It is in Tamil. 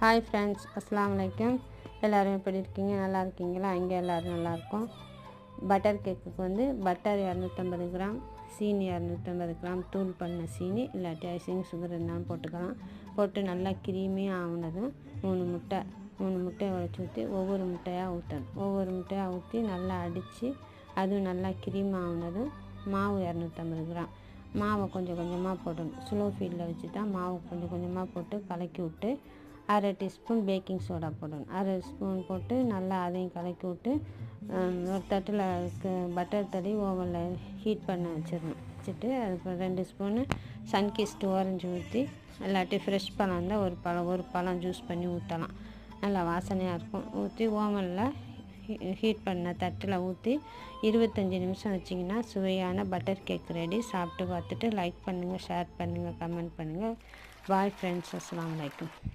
ஹாய் ஃப்ரெண்ட்ஸ் அஸ்லாம் வலைக்கம் எல்லோரும் எப்படி இருக்கீங்க? நல்லா இருக்கீங்களா? இங்கே எல்லோரும் நல்லாயிருக்கும் பட்டர் கேக்குக்கு வந்து பட்டர் இரநூத்தம்பது கிராம் சீனி இரநூத்தம்பது கிராம் தூள் பண்ண சீனி இல்லாட்டி ஐசிங் சுகர் இருந்தாலும் போட்டுக்கலாம். போட்டு நல்லா கிரீமியாக ஆகுனதும் மூணு முட்டை மூணு முட்டையை உடச்சி ஊற்றி ஒவ்வொரு முட்டையாக ஊற்றணும் ஒவ்வொரு முட்டையாக ஊற்றி நல்லா அடித்து அதுவும் நல்லா கிரீம் ஆகினதும் மாவு இரநூத்தம்பது கிராம் மாவை கொஞ்சம் கொஞ்சமாக போடணும். ஸ்லோ ஃபீல்டில் வச்சு தான் மாவு கொஞ்சம் கொஞ்சமாக போட்டு கலக்கி விட்டு அரை டீஸ்பூன் பேக்கிங் சோடா போடணும். அரை ஸ்பூன் போட்டு நல்லா அதையும் கலக்கி விட்டு ஒரு தட்டில் பட்டர் தடி ஓவனில் ஹீட் பண்ண வச்சிடணும். வச்சுட்டு அதுக்கு ரெண்டு ஸ்பூனு சன்கிஸ்ட் ஓரஞ்சு ஊற்றி இல்லாட்டி ஃப்ரெஷ் பழம் இருந்தால் ஒரு பழம் ஒரு பழம் ஜூஸ் பண்ணி ஊற்றலாம் நல்லா வாசனையாக இருக்கும். ஊற்றி ஓவனில் ஹீட் பண்ண தட்டில் ஊற்றி இருபத்தஞ்சி நிமிஷம் வச்சிங்கன்னா சுவையான பட்டர் கேக் ரெடி சாப்பிட்டு பார்த்துட்டு லைக் பண்ணுங்கள் ஷேர் பண்ணுங்கள் கமெண்ட் பண்ணுங்கள் பாய் ஃப்ரெண்ட்ஸ் அஸ்லாம் வலைக்கம்